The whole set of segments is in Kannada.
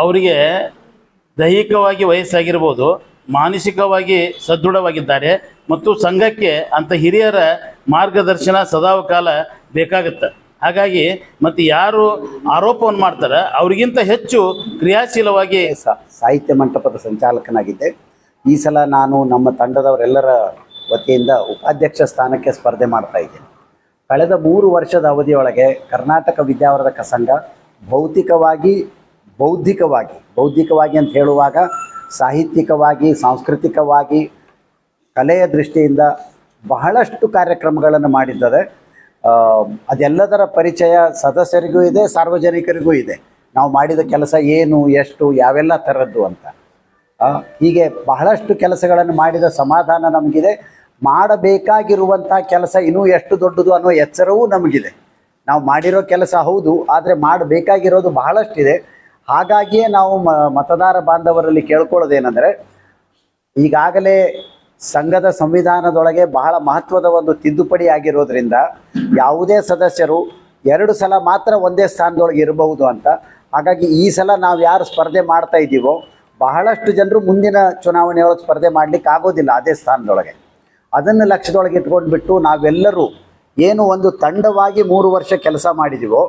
ಅವರಿಗೆ ದೈಹಿಕವಾಗಿ ವಯಸ್ಸಾಗಿರ್ಬೋದು, ಮಾನಸಿಕವಾಗಿ ಸದೃಢವಾಗಿದ್ದಾರೆ ಮತ್ತು ಸಂಘಕ್ಕೆ ಅಂತ ಹಿರಿಯರ ಮಾರ್ಗದರ್ಶನ ಸದಾಕಾಲ ಬೇಕಾಗುತ್ತೆ. ಹಾಗಾಗಿ ಮತ್ತು ಯಾರು ಆರೋಪವನ್ನು ಮಾಡ್ತಾರೆ ಅವರಿಗಿಂತ ಹೆಚ್ಚು ಕ್ರಿಯಾಶೀಲವಾಗಿ ಸಾಹಿತ್ಯ ಮಂಟಪದ ಸಂಚಾಲಕನಾಗಿದ್ದೆ. ಈ ಸಲ ನಾನು ನಮ್ಮ ತಂಡದವರೆಲ್ಲರ ವತಿಯಿಂದ ಉಪಾಧ್ಯಕ್ಷ ಸ್ಥಾನಕ್ಕೆ ಸ್ಪರ್ಧೆ ಮಾಡ್ತಾ ಇದ್ದೇನೆ. ಕಳೆದ ಮೂರು ವರ್ಷದ ಅವಧಿಯೊಳಗೆ ಕರ್ನಾಟಕ ವಿದ್ಯಾವರ್ಧಕ ಸಂಘ ಭೌತಿಕವಾಗಿ, ಬೌದ್ಧಿಕವಾಗಿ ಬೌದ್ಧಿಕವಾಗಿ ಅಂತ ಹೇಳುವಾಗ ಸಾಹಿತ್ಯಿಕವಾಗಿ, ಸಾಂಸ್ಕೃತಿಕವಾಗಿ, ಕಲೆಯ ದೃಷ್ಟಿಯಿಂದ ಬಹಳಷ್ಟು ಕಾರ್ಯಕ್ರಮಗಳನ್ನು ಮಾಡಿದ್ದಾರೆ ಅದೆಲ್ಲದರ ಪರಿಚಯ ಸದಸ್ಯರಿಗೂ ಇದೆ, ಸಾರ್ವಜನಿಕರಿಗೂ ಇದೆ. ನಾವು ಮಾಡಿದ ಕೆಲಸ ಏನು, ಎಷ್ಟು, ಯಾವೆಲ್ಲ ಥರದ್ದು ಅಂತ. ಹೀಗೆ ಬಹಳಷ್ಟು ಕೆಲಸಗಳನ್ನು ಮಾಡಿದ ಸಮಾಧಾನ ನಮಗಿದೆ. ಮಾಡಬೇಕಾಗಿರುವಂಥ ಕೆಲಸ ಇನ್ನೂ ಎಷ್ಟು ದೊಡ್ಡದು ಅನ್ನೋ ಎಚ್ಚರವೂ ನಮಗಿದೆ. ನಾವು ಮಾಡಿರೋ ಕೆಲಸ ಹೌದು, ಆದರೆ ಮಾಡಬೇಕಾಗಿರೋದು ಬಹಳಷ್ಟಿದೆ. ಹಾಗಾಗಿಯೇ ನಾವು ಮತದಾರ ಬಾಂಧವರಲ್ಲಿ ಕೇಳ್ಕೊಳ್ಳೋದೇನೆಂದರೆ, ಈಗಾಗಲೇ ಸಂಘದ ಸಂವಿಧಾನದೊಳಗೆ ಬಹಳ ಮಹತ್ವದ ಒಂದು ತಿದ್ದುಪಡಿ ಆಗಿರೋದ್ರಿಂದ ಯಾವುದೇ ಸದಸ್ಯರು ಎರಡು ಸಲ ಮಾತ್ರ ಒಂದೇ ಸ್ಥಾನದೊಳಗೆ ಇರಬಹುದು ಅಂತ. ಹಾಗಾಗಿ ಈ ಸಲ ನಾವು ಯಾರು ಸ್ಪರ್ಧೆ ಮಾಡ್ತಾ ಇದ್ದೀವೋ ಬಹಳಷ್ಟು ಜನರು ಮುಂದಿನ ಚುನಾವಣೆಯೊಳಗೆ ಸ್ಪರ್ಧೆ ಮಾಡಲಿಕ್ಕೆ ಆಗೋದಿಲ್ಲ ಅದೇ ಸ್ಥಾನದೊಳಗೆ. ಅದನ್ನು ಲಕ್ಷ್ಯದೊಳಗೆ ಇಟ್ಕೊಂಡ್ಬಿಟ್ಟು ನಾವೆಲ್ಲರೂ ಏನು ಒಂದು ತಂಡವಾಗಿ ಮೂರು ವರ್ಷ ಕೆಲಸ ಮಾಡಿದೀವೋ,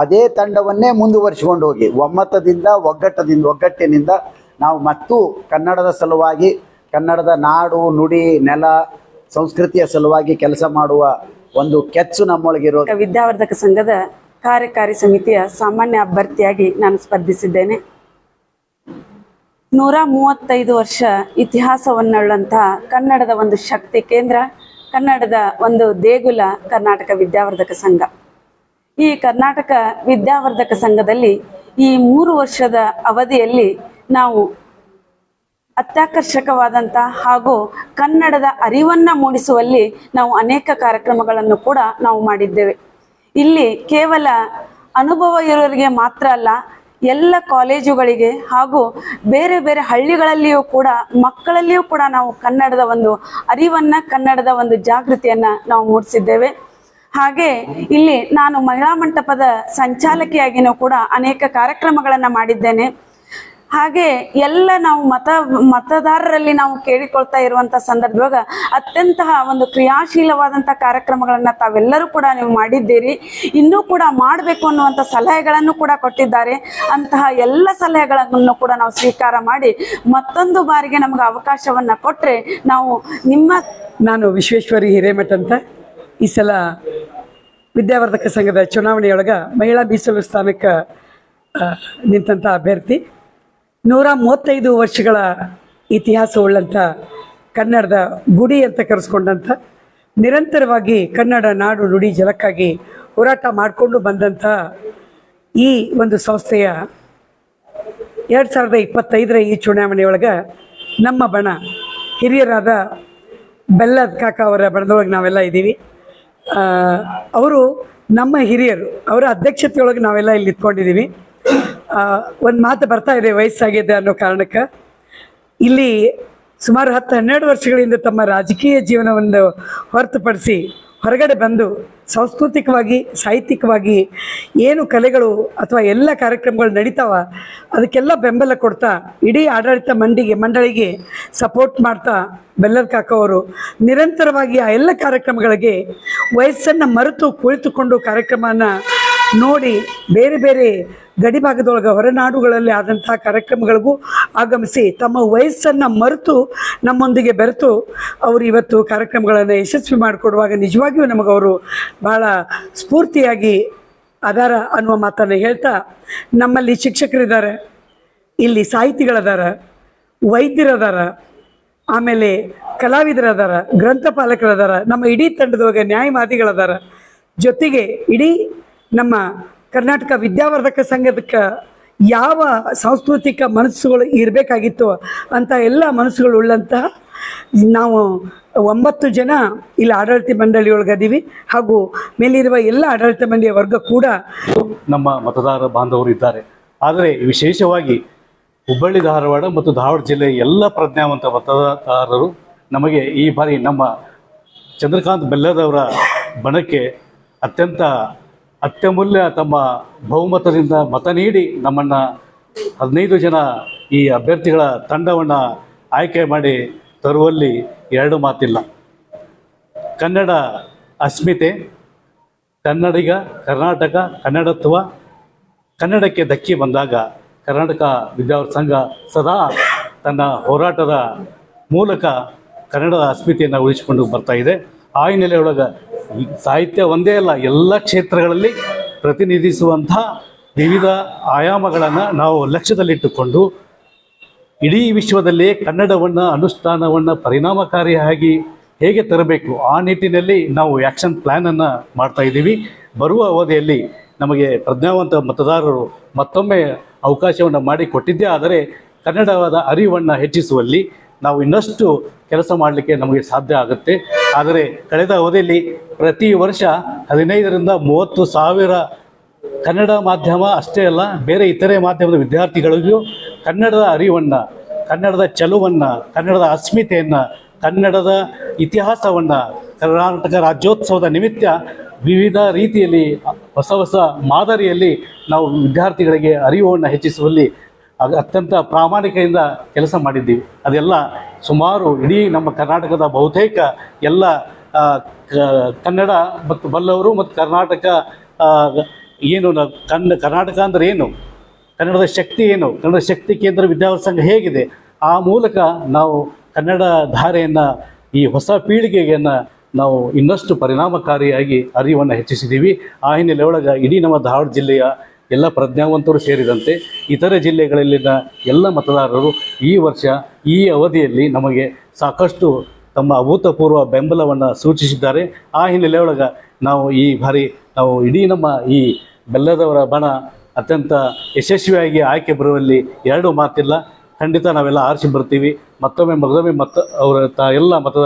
ಅದೇ ತಂಡವನ್ನೇ ಮುಂದುವರಿಸಿಕೊಂಡು ಹೋಗಿ, ಒಮ್ಮತದಿಂದ, ಒಗ್ಗಟ್ಟದಿಂದ, ಒಗ್ಗಟ್ಟಿನಿಂದ ನಾವು ಮತ್ತು ಕನ್ನಡದ ಸಲುವಾಗಿ, ಕನ್ನಡದ ನಾಡು, ನುಡಿ, ನೆಲ, ಸಂಸ್ಕೃತಿಯ ಸಲುವಾಗಿ ಕೆಲಸ ಮಾಡುವ ಒಂದು ಕೆಚ್ಚು ನಮ್ಮೊಳಗಿರೋ ವಿದ್ಯಾವರ್ಧಕ ಸಂಘದ ಕಾರ್ಯಕಾರಿ ಸಮಿತಿಯ ಸಾಮಾನ್ಯ ಅಭ್ಯರ್ಥಿಯಾಗಿ ನಾನು ಸ್ಪರ್ಧಿಸಿದ್ದೇನೆ. ನೂರ ಮೂವತ್ತೈದು ವರ್ಷ ಇತಿಹಾಸವನ್ನುಳ್ಳಂತಹ ಕನ್ನಡದ ಒಂದು ಶಕ್ತಿ ಕೇಂದ್ರ, ಕನ್ನಡದ ಒಂದು ದೇಗುಲ ಕರ್ನಾಟಕ ವಿದ್ಯಾವರ್ಧಕ ಸಂಘ. ಈ ಕರ್ನಾಟಕ ವಿದ್ಯಾವರ್ಧಕ ಸಂಘದಲ್ಲಿ ಈ ಮೂರು ವರ್ಷದ ಅವಧಿಯಲ್ಲಿ ನಾವು ಅತ್ಯಾಕರ್ಷಕವಾದಂಥ ಹಾಗೂ ಕನ್ನಡದ ಅರಿವನ್ನ ಮೂಡಿಸುವಲ್ಲಿ ನಾವು ಅನೇಕ ಕಾರ್ಯಕ್ರಮಗಳನ್ನು ಕೂಡ ನಾವು ಮಾಡಿದ್ದೇವೆ. ಇಲ್ಲಿ ಕೇವಲ ಅನುಭವ ಇರೋರಿಗೆ ಮಾತ್ರ ಅಲ್ಲ ಎಲ್ಲ ಕಾಲೇಜುಗಳಿಗೆ ಹಾಗೂ ಬೇರೆ ಬೇರೆ ಹಳ್ಳಿಗಳಲ್ಲಿಯೂ ಕೂಡ ಮಕ್ಕಳಲ್ಲಿಯೂ ಕೂಡ ನಾವು ಕನ್ನಡದ ಒಂದು ಅರಿವನ್ನ, ಕನ್ನಡದ ಒಂದು ಜಾಗೃತಿಯನ್ನ ನಾವು ಮೂಡಿಸಿದ್ದೇವೆ. ಹಾಗೆ ಇಲ್ಲಿ ನಾನು ಮಹಿಳಾ ಮಂಟಪದ ಸಂಚಾಲಕಿಯಾಗಿನೂ ಕೂಡ ಅನೇಕ ಕಾರ್ಯಕ್ರಮಗಳನ್ನು ಮಾಡಿದ್ದೇನೆ. ಹಾಗೆ ಎಲ್ಲ ನಾವು ಮತ, ಮತದಾರರಲ್ಲಿ ನಾವು ಕೇಳಿಕೊಳ್ತಾ ಇರುವಂಥ ಸಂದರ್ಭದಾಗ ಅತ್ಯಂತ ಒಂದು ಕ್ರಿಯಾಶೀಲವಾದಂಥ ಕಾರ್ಯಕ್ರಮಗಳನ್ನು ತಾವೆಲ್ಲರೂ ಕೂಡ ನೀವು ಮಾಡಿದ್ದೀರಿ. ಇನ್ನೂ ಕೂಡ ಮಾಡಬೇಕು ಅನ್ನುವಂಥ ಸಲಹೆಗಳನ್ನು ಕೂಡ ಕೊಟ್ಟಿದ್ದಾರೆ. ಅಂತಹ ಎಲ್ಲ ಸಲಹೆಗಳನ್ನು ಕೂಡ ನಾವು ಸ್ವೀಕಾರ ಮಾಡಿ ಮತ್ತೊಂದು ಬಾರಿಗೆ ನಮಗೆ ಅವಕಾಶವನ್ನು ಕೊಟ್ಟರೆ ನಾವು ನಿಮ್ಮ ನಾನು ವಿಶ್ವೇಶ್ವರಿ ಹಿರೇಮಠ ಅಂತ ಈ ಸಲ ವಿದ್ಯಾವರ್ಧಕ ಸಂಘದ ಚುನಾವಣೆಯೊಳಗೆ ಮಹಿಳಾ ಮೀಸಲು ಸ್ಥಾನಕ್ಕೆ ನಿಂತಹ ಅಭ್ಯರ್ಥಿ. ನೂರ ಮೂವತ್ತೈದು ವರ್ಷಗಳ ಇತಿಹಾಸವುಳ್ಳಂಥ ಕನ್ನಡದ ಗುಡಿ ಅಂತ ಕರೆಸ್ಕೊಂಡಂಥ ನಿರಂತರವಾಗಿ ಕನ್ನಡ ನಾಡು ನುಡಿ ಜಲಕ್ಕಾಗಿ ಹೋರಾಟ ಮಾಡಿಕೊಂಡು ಬಂದಂಥ ಈ ಒಂದು ಸಂಸ್ಥೆಯ ಎರಡು ಸಾವಿರದ ಇಪ್ಪತ್ತೈದರ ಈ ಚುನಾವಣೆಯೊಳಗೆ ನಮ್ಮ ಬಣ ಹಿರಿಯರಾದ ಬೆಲ್ಲದ ಕಾಕ ಅವರ ಬಣದೊಳಗೆ ನಾವೆಲ್ಲ ಇದ್ದೀವಿ. ಅವರು ನಮ್ಮ ಹಿರಿಯರು, ಅವರ ಅಧ್ಯಕ್ಷತೆಯೊಳಗೆ ನಾವೆಲ್ಲ ಇಲ್ಲಿ ನಿಂತ್ಕೊಂಡಿದ್ದೀವಿ. ಒಂದು ಮಾತು ಬರ್ತಾ ಇದೆ ವಯಸ್ಸಾಗಿದೆ ಅನ್ನೋ ಕಾರಣಕ್ಕೆ. ಇಲ್ಲಿ ಸುಮಾರು ಹತ್ತು ಹನ್ನೆರಡು ವರ್ಷಗಳಿಂದ ತಮ್ಮ ರಾಜಕೀಯ ಜೀವನವನ್ನು ಹೊರತುಪಡಿಸಿ ಹೊರಗಡೆ ಬಂದು ಸಾಂಸ್ಕೃತಿಕವಾಗಿ, ಸಾಹಿತ್ಯಿಕವಾಗಿ ಏನು ಕಲೆಗಳು ಅಥವಾ ಎಲ್ಲ ಕಾರ್ಯಕ್ರಮಗಳು ನಡೀತಾವ, ಅದಕ್ಕೆಲ್ಲ ಬೆಂಬಲ ಕೊಡ್ತಾ, ಇಡೀ ಆಡಳಿತ ಮಂಡಿಗೆ, ಮಂಡಳಿಗೆ ಸಪೋರ್ಟ್ ಮಾಡ್ತಾ ಬೆಲ್ಲದ ಕಾಕವರು ನಿರಂತರವಾಗಿ ಆ ಎಲ್ಲ ಕಾರ್ಯಕ್ರಮಗಳಿಗೆ ವಯಸ್ಸನ್ನು ಮರೆತು ಕುಳಿತುಕೊಂಡು ಕಾರ್ಯಕ್ರಮನ ನೋಡಿ ಬೇರೆ ಬೇರೆ ಗಡಿಭಾಗದೊಳಗೆ ಹೊರನಾಡುಗಳಲ್ಲಿ ಆದಂಥ ಕಾರ್ಯಕ್ರಮಗಳಿಗೂ ಆಗಮಿಸಿ ತಮ್ಮ ವಯಸ್ಸನ್ನು ಮರೆತು ನಮ್ಮೊಂದಿಗೆ ಬೆರೆತು ಅವರು ಇವತ್ತು ಕಾರ್ಯಕ್ರಮಗಳನ್ನು ಯಶಸ್ವಿ ಮಾಡಿಕೊಡುವಾಗ ನಿಜವಾಗಿಯೂ ನಮಗವರು ಭಾಳ ಸ್ಫೂರ್ತಿಯಾಗಿ ಅದಾರ ಅನ್ನುವ ಮಾತನ್ನು ಹೇಳ್ತಾ ನಮ್ಮಲ್ಲಿ ಶಿಕ್ಷಕರಿದ್ದಾರೆ, ಇಲ್ಲಿ ಸಾಹಿತಿಗಳದಾರ, ವೈದ್ಯರದಾರ, ಆಮೇಲೆ ಕಲಾವಿದರದಾರ, ಗ್ರಂಥಪಾಲಕರದಾರ, ನಮ್ಮ ಇಡೀ ತಂಡದೊಳಗೆ ನ್ಯಾಯವಾದಿಗಳದಾರ. ಜೊತೆಗೆ ಇಡೀ ನಮ್ಮ ಕರ್ನಾಟಕ ವಿದ್ಯಾವರ್ಧಕ ಸಂಘದಕ್ಕೆ ಯಾವ ಸಾಂಸ್ಕೃತಿಕ ಮನಸ್ಸುಗಳು ಇರಬೇಕಾಗಿತ್ತು ಅಂತ ಎಲ್ಲ ಮನಸ್ಸುಗಳು ಉಳ್ಳಂತಹ ನಾವು ಒಂಬತ್ತು ಜನ ಇಲ್ಲಿ ಆಡಳಿತ ಮಂಡಳಿಯೊಳಗೆ ಅದೀವಿ. ಹಾಗೂ ಮೇಲಿರುವ ಎಲ್ಲ ಆಡಳಿತ ಮಂಡಳಿಯ ವರ್ಗ ಕೂಡ ನಮ್ಮ ಮತದಾರ ಬಾಂಧವರು ಇದ್ದಾರೆ. ಆದರೆ ವಿಶೇಷವಾಗಿ ಹುಬ್ಬಳ್ಳಿ, ಧಾರವಾಡ ಮತ್ತು ಧಾರವಾಡ ಜಿಲ್ಲೆಯ ಎಲ್ಲ ಪ್ರಜ್ಞಾವಂತ ಮತದಾರರು ನಮಗೆ ಈ ಬಾರಿ ನಮ್ಮ ಚಂದ್ರಕಾಂತ್ ಬೆಲ್ಲದವರ ಬಣಕ್ಕೆ ಅತ್ಯಂತ ಅತ್ಯಮೂಲ್ಯ ತಮ್ಮ ಬಹುಮತದಿಂದ ಮತ ನೀಡಿ ನಮ್ಮನ್ನು ಹದಿನೈದು ಜನ ಈ ಅಭ್ಯರ್ಥಿಗಳ ತಂಡವನ್ನು ಆಯ್ಕೆ ಮಾಡಿ ತರುವಲ್ಲಿ ಎರಡು ಮಾತಿಲ್ಲ. ಕನ್ನಡ ಅಸ್ಮಿತೆ, ಕನ್ನಡಿಗ ಕರ್ನಾಟಕ ಕನ್ನಡತ್ವ, ಕನ್ನಡಕ್ಕೆ ಧಕ್ಕೆ ಬಂದಾಗ ಕರ್ನಾಟಕ ವಿದ್ಯಾರ್ಥಿ ಸಂಘ ಸದಾ ತನ್ನ ಹೋರಾಟದ ಮೂಲಕ ಕನ್ನಡದ ಅಸ್ಮಿತೆಯನ್ನು ಉಳಿಸಿಕೊಂಡು ಬರ್ತಾ ಆ ಹಿನ್ನೆಲೆಯೊಳಗೆ ಸಾಹಿತ್ಯ ಒಂದೇ ಅಲ್ಲ, ಎಲ್ಲ ಕ್ಷೇತ್ರಗಳಲ್ಲಿ ಪ್ರತಿನಿಧಿಸುವಂಥ ವಿವಿಧ ಆಯಾಮಗಳನ್ನು ನಾವು ಲಕ್ಷ್ಯದಲ್ಲಿಟ್ಟುಕೊಂಡು ಇಡೀ ವಿಶ್ವದಲ್ಲಿ ಕನ್ನಡವನ್ನು ಅನುಷ್ಠಾನವನ್ನು ಪರಿಣಾಮಕಾರಿಯಾಗಿ ಹೇಗೆ ತರಬೇಕು, ಆ ನಿಟ್ಟಿನಲ್ಲಿ ನಾವು ಆ್ಯಕ್ಷನ್ ಪ್ಲ್ಯಾನನ್ನು ಮಾಡ್ತಾ ಇದ್ದೀವಿ. ಬರುವ ಅವಧಿಯಲ್ಲಿ ನಮಗೆ ಪ್ರಜ್ಞಾವಂತ ಮತದಾರರು ಮತ್ತೊಮ್ಮೆ ಅವಕಾಶವನ್ನು ಮಾಡಿಕೊಟ್ಟಿದ್ದೇ ಆದರೆ ಕನ್ನಡವಾದ ಅರಿವನ್ನು ಹೆಚ್ಚಿಸುವಲ್ಲಿ ನಾವು ಇನ್ನಷ್ಟು ಕೆಲಸ ಮಾಡಲಿಕ್ಕೆ ನಮಗೆ ಸಾಧ್ಯ ಆಗುತ್ತೆ. ಆದರೆ ಕಳೆದ ಅವಧಿಯಲ್ಲಿ ಪ್ರತಿ ವರ್ಷ ಹದಿನೈದರಿಂದ ಮೂವತ್ತು ಸಾವಿರ ಕನ್ನಡ ಮಾಧ್ಯಮ ಅಷ್ಟೇ ಅಲ್ಲ, ಬೇರೆ ಇತರೆ ಮಾಧ್ಯಮದ ವಿದ್ಯಾರ್ಥಿಗಳಿಗೂ ಕನ್ನಡದ ಅರಿವನ್ನು, ಕನ್ನಡದ ಚಲುವನ್ನು, ಕನ್ನಡದ ಅಸ್ಮಿತೆಯನ್ನು, ಕನ್ನಡದ ಇತಿಹಾಸವನ್ನು, ಕರ್ನಾಟಕ ರಾಜ್ಯೋತ್ಸವದ ನಿಮಿತ್ತ ವಿವಿಧ ರೀತಿಯಲ್ಲಿ ಹೊಸ ಹೊಸ ಮಾದರಿಯಲ್ಲಿ ನಾವು ವಿದ್ಯಾರ್ಥಿಗಳಿಗೆ ಅರಿವನ್ನು ಹೆಚ್ಚಿಸುವಲ್ಲಿ ಅದ್- ಅತ್ಯಂತ ಪ್ರಾಮಾಣಿಕೆಯಿಂದ ಕೆಲಸ ಮಾಡಿದ್ದೀವಿ. ಅದೆಲ್ಲ ಸುಮಾರು ಇಡೀ ನಮ್ಮ ಕರ್ನಾಟಕದ ಬಹುತೇಕ ಎಲ್ಲ ಕನ್ನಡ ಮತ್ತು ಬಲ್ಲವರು ಮತ್ತು ಕರ್ನಾಟಕ ಏನು ಕನ್ನ ಕರ್ನಾಟಕ ಅಂದರೆ ಏನು? ಕನ್ನಡದ ಶಕ್ತಿ ಏನು? ಕನ್ನಡ ಶಕ್ತಿ ಕೇಂದ್ರ ವಿದ್ಯಾರ್ಥಿ ಸಂಘ ಹೇಗಿದೆ? ಆ ಮೂಲಕ ನಾವು ಕನ್ನಡ ಧಾರೆಯನ್ನು, ಈ ಹೊಸ ಪೀಳಿಗೆಯನ್ನು ನಾವು ಇನ್ನಷ್ಟು ಪರಿಣಾಮಕಾರಿಯಾಗಿ ಅರಿವನ್ನು ಹೆಚ್ಚಿಸಿದ್ದೀವಿ. ಆ ಹಿನ್ನೆಲೆ ಒಳಗೆ ಇಡೀ ನಮ್ಮ ಧಾರವಾಡ ಜಿಲ್ಲೆಯ ಎಲ್ಲ ಪ್ರಜ್ಞಾವಂತರು ಸೇರಿದಂತೆ ಇತರೆ ಜಿಲ್ಲೆಗಳಲ್ಲಿನ ಎಲ್ಲ ಮತದಾರರು ಈ ವರ್ಷ ಈ ಅವಧಿಯಲ್ಲಿ ನಮಗೆ ಸಾಕಷ್ಟು ತಮ್ಮ ಅಭೂತಪೂರ್ವ ಬೆಂಬಲವನ್ನು ಸೂಚಿಸಿದ್ದಾರೆ. ಆ ಹಿನ್ನೆಲೆಯೊಳಗೆ ನಾವು ಈ ಬಾರಿ ನಾವು ಇಡೀ ನಮ್ಮ ಈ ಬೆಲ್ಲದವರ ಬಣ ಅತ್ಯಂತ ಯಶಸ್ವಿಯಾಗಿ ಆಯ್ಕೆ ಬರುವಲ್ಲಿ ಎರಡು ಮಾತಿಲ್ಲ. ಖಂಡಿತ ನಾವೆಲ್ಲ ಆರಿಸಿ ಬರ್ತೀವಿ. ಮತ್ತೊಮ್ಮೆ ಮಗದೊಮ್ಮೆ ಮತ್ತ ಅವರ ತ ಎಲ್ಲ ಮತದಾರ